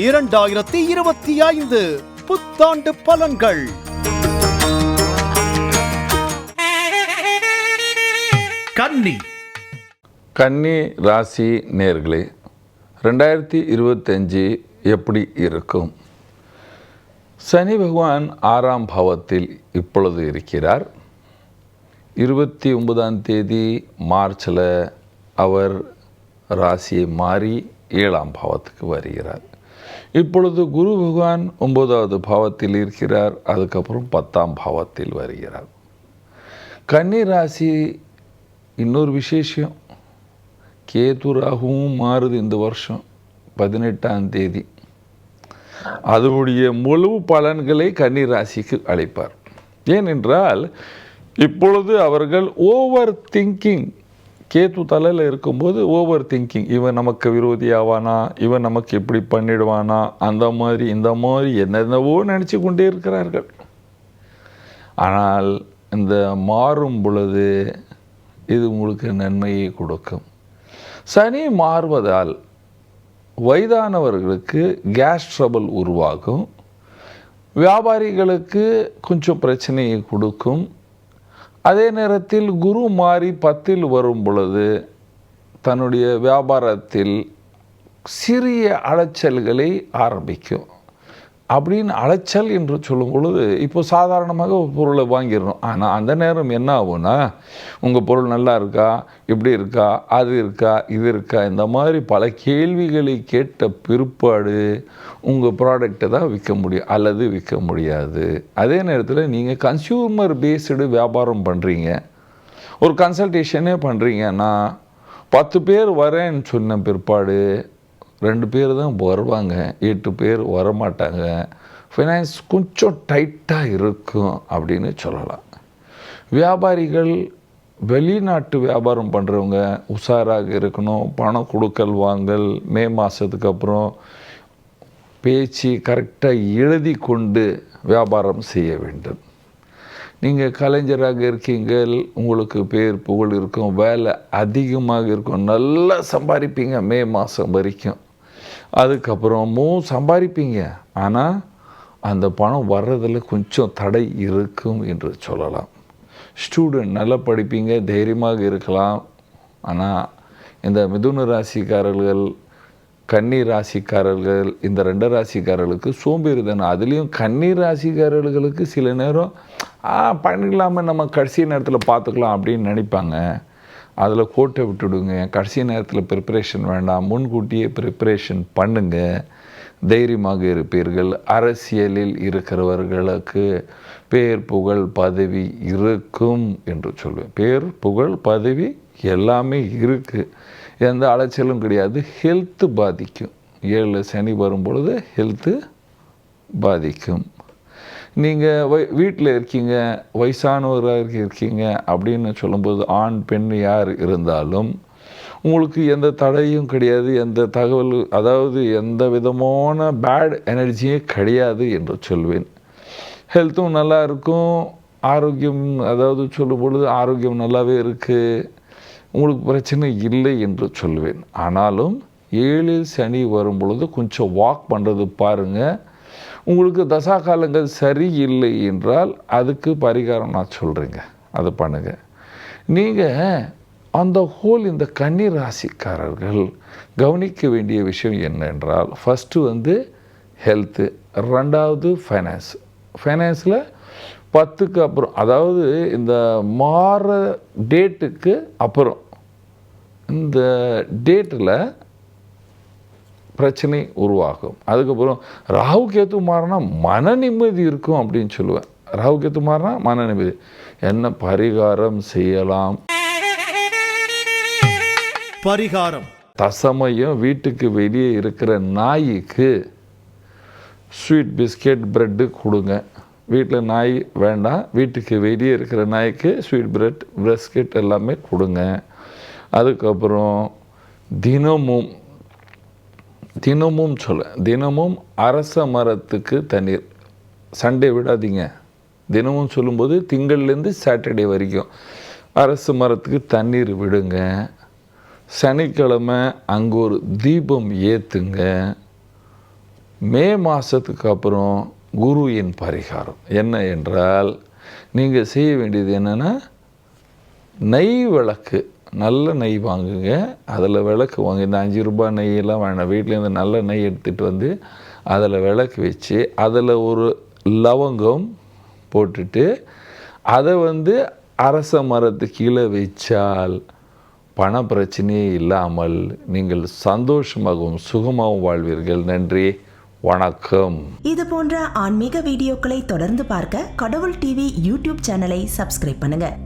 இரண்டாயிரத்தி இருபத்தி ஐந்து புத்தாண்டு பலன்கள். கன்னி. கன்னி ராசி நேர்களே ரெண்டாயிரத்தி இருபத்தஞ்சு எப்படி இருக்கும்? சனி பகவான் ஆறாம் பாவத்தில் இப்பொழுது இருக்கிறார். இருபத்தி ஒன்பதாம் தேதி மார்ச்சில் அவர் ராசியை மாறி ஏழாம் பாவத்துக்கு வருகிறார். இப்பொழுது குரு பகவான் ஒன்பதாவது பாவத்தில் இருக்கிறார் அதுக்கப்புறம் பத்தாம் பாவத்தில் வருகிறார். கன்னி ராசி இன்னொரு விசேஷம். கேது ராகுவும் மாறுது இந்த வருஷம் பதினெட்டாம் தேதி. அதனுடைய முழு பலன்களை கன்னி ராசிக்கு அளிப்பார். ஏனென்றால் இப்பொழுது அவர்கள் ஓவர் திங்கிங் கேத்து தலையில் இருக்கும்போது ஓவர் திங்கிங் இவன் நமக்கு விரோதி ஆவானா? இவன் நமக்கு இப்படி பண்ணிடுவானா? அந்த மாதிரி இந்த மாதிரி என்னென்னவோ நினச்சி கொண்டே இருக்கிறார்கள். ஆனால் இந்த மாறும் பொழுது இது உங்களுக்கு நன்மையை கொடுக்கும். சனி மாறுவதால் வயதானவர்களுக்கு கேஸ் ட்ரபிள் உருவாகும். வியாபாரிகளுக்கு கொஞ்சம் பிரச்சனையை கொடுக்கும். அதே நேரத்தில் குரு மாறி பத்தில் வரும் பொழுது தன்னுடைய வியாபாரத்தில் சிறிய அலைச்சல்களை ஆரம்பிக்கும். அப்படின்னு அலைச்சல் என்று சொல்லும் பொழுது இப்போ சாதாரணமாக ஒரு பொருளை வாங்கிடணும். ஆனால் அந்த நேரம் என்ன ஆகும்னா உங்கள் பொருள் நல்லா இருக்கா? இப்படி இருக்கா? அது இருக்கா? இது இருக்கா? இந்த மாதிரி பல கேள்விகளை கேட்ட பிற்பாடு உங்கள் ப்ராடக்டை தான் விற்க முடியும் அல்லது விற்க முடியாது. அதே நேரத்தில் நீங்கள் கன்சியூமர் பேஸ்டு வியாபாரம் பண்ணுறீங்க ஒரு கன்சல்டேஷனே பண்ணுறீங்கன்னா பத்து பேர் வரேன்னு சொன்ன பிற்பாடு ரெண்டு பேர் தான் வருவாங்க எட்டு பேர் வரமாட்டாங்க. ஃபினான்ஸ் கொஞ்சம் டைட்டாக இருக்கும் அப்படின்னு சொல்லலாம். வியாபாரிகள் வெளிநாட்டு வியாபாரம் பண்ணுறவங்க உஷாராக இருக்கணும் பணம் கொடுக்கல் வாங்கல் மே மாதத்துக்கு அப்புறம் பேச்சு கரெக்டாக எழுதி கொண்டு வியாபாரம் செய்ய வேண்டும். நீங்கள் கலைஞராக இருக்கீங்க உங்களுக்கு பேர் புகழ் இருக்கும் வேலை அதிகமாக இருக்கும் நல்லா சம்பாதிப்பீங்க மே மாதம் வரைக்கும். அதுக்கப்புறமும் சம்பாதிப்பீங்க. ஆனால் அந்த பணம் வர்றதில் கொஞ்சம் தடை இருக்கும் என்று சொல்லலாம். ஸ்டூடெண்ட் நல்லா படிப்பீங்க தைரியமாக இருக்கலாம். ஆனால் இந்த மிதுன ராசிக்காரர்கள் கன்னி ராசிக்காரர்கள் இந்த ரெண்டு ராசிக்காரர்களுக்கு சோம்பேறிதனம் அதுலேயும் கன்னி ராசிக்காரர்களுக்கு சில நேரம் ஆ பண்ணிக்கலாமே நம்ம கடைசி நேரத்தில் பார்த்துக்கலாம் அப்படின்னு நினைப்பாங்க. அதில் கோட்டை விட்டுடுங்க. கடைசி நேரத்தில் ப்ரிப்பரேஷன் வேண்டாம். முன்கூட்டியே ப்ரிப்பரேஷன் பண்ணுங்கள் தைரியமாக இருப்பீர்கள். அரசியலில் இருக்கிறவர்களுக்கு பேர் புகழ் பதவி இருக்கும் என்று சொல்வேன். பேர் புகழ் பதவி எல்லாமே இருக்குது எந்த அலைச்சலும் கிடையாது. ஹெல்த்து பாதிக்கும். ஏழில் சனி வரும் பொழுது ஹெல்த்து பாதிக்கும். நீங்கள் வை வீட்டில் இருக்கீங்க வயசானவராக இருக்கீங்க அப்படின்னு சொல்லும்போது ஆண் பெண் யார் இருந்தாலும் உங்களுக்கு எந்த தடையும் கிடையாது எந்த தகவல் அதாவது எந்த விதமான பேட் எனர்ஜியே கிடையாது என்று சொல்வேன். ஹெல்த்தும் நல்லா இருக்கும் ஆரோக்கியம் அதாவது சொல்லும் பொழுது ஆரோக்கியம் நல்லாவே இருக்குது உங்களுக்கு பிரச்சனை இல்லை என்று சொல்வேன். ஆனாலும் ஏழில் சனி வரும் பொழுது கொஞ்சம் வாக் பண்ணுறது பாருங்கள் உங்களுக்கு தசா காலங்கள் சரியில்லை என்றால் அதுக்கு பரிகாரம் நான் சொல்கிறேங்க அதை பண்ணுங்கள் நீங்கள் அந்த ஹோல் இந்த கன்னி ராசிக்காரர்கள் கவனிக்க வேண்டிய விஷயம் என்னென்றால் ஃபஸ்ட்டு வந்து ஹெல்த்து ரெண்டாவது ஃபைனான்ஸ் ஃபைனான்ஸில் பத்துக்கு அப்புறம் அதாவது இந்த மாற டேட்டுக்கு அப்புறம். இந்த டேட்டில் பிரச்சனை உருவாகும். அதுக்கப்புறம் ராகு கேத்து மாறினா மன நிம்மதி இருக்கும் அப்படின்னு சொல்லுவேன். ராகு கேத்து மாறினா மன நிம்மதி. என்ன பரிகாரம் செய்யலாம்? பரிகாரம். தசமயம் வீட்டுக்கு வெளியே இருக்கிற நாய்க்கு ஸ்வீட் பிஸ்கெட் ப்ரெட்டு கொடுங்க. வீட்டில் நாய் வேண்டாம் வீட்டுக்கு வெளியே இருக்கிற நாய்க்கு ஸ்வீட் பிரெட் பிஸ்கெட் எல்லாமே கொடுங்க. அதுக்கப்புறம் தினமும் தினமும் சொல்ல தினமும் அரச மரத்துக்கு தண்ணீர். சண்டே விடாதீங்க. தினமும் சொல்லும்போது திங்கள்லேருந்து சாட்டர்டே வரைக்கும் அரசு மரத்துக்கு தண்ணீர் விடுங்க. சனிக்கிழமை அங்கே ஒரு தீபம் ஏற்றுங்க மே மாதத்துக்கு அப்புறம் குருவின் பரிகாரம். என்ன என்றால் நீங்கள் செய்ய வேண்டியது என்னென்னா நெய் விளக்கு. நல்ல நெய் வாங்குங்க. அதில் விளக்கு வாங்க இந்த அஞ்சு ரூபாய் நெய்யெல்லாம் வேணாம். வீட்டிலேருந்து நல்ல நெய் எடுத்துகிட்டு வந்து அதில் விளக்கு வச்சு அதில் ஒரு லவங்கம் போட்டுட்டு அதை வந்து அரச மரத்து கீழே வச்சால் பண பிரச்சனையே இல்லாமல் நீங்கள் சந்தோஷமாகவும் சுகமாகவும் வாழ்வீர்கள். நன்றி. வணக்கம். இது போன்ற ஆன்மீக வீடியோக்களை தொடர்ந்து பார்க்க கடவுள் டிவி யூடியூப் சேனலை சப்ஸ்கிரைப் பண்ணுங்க.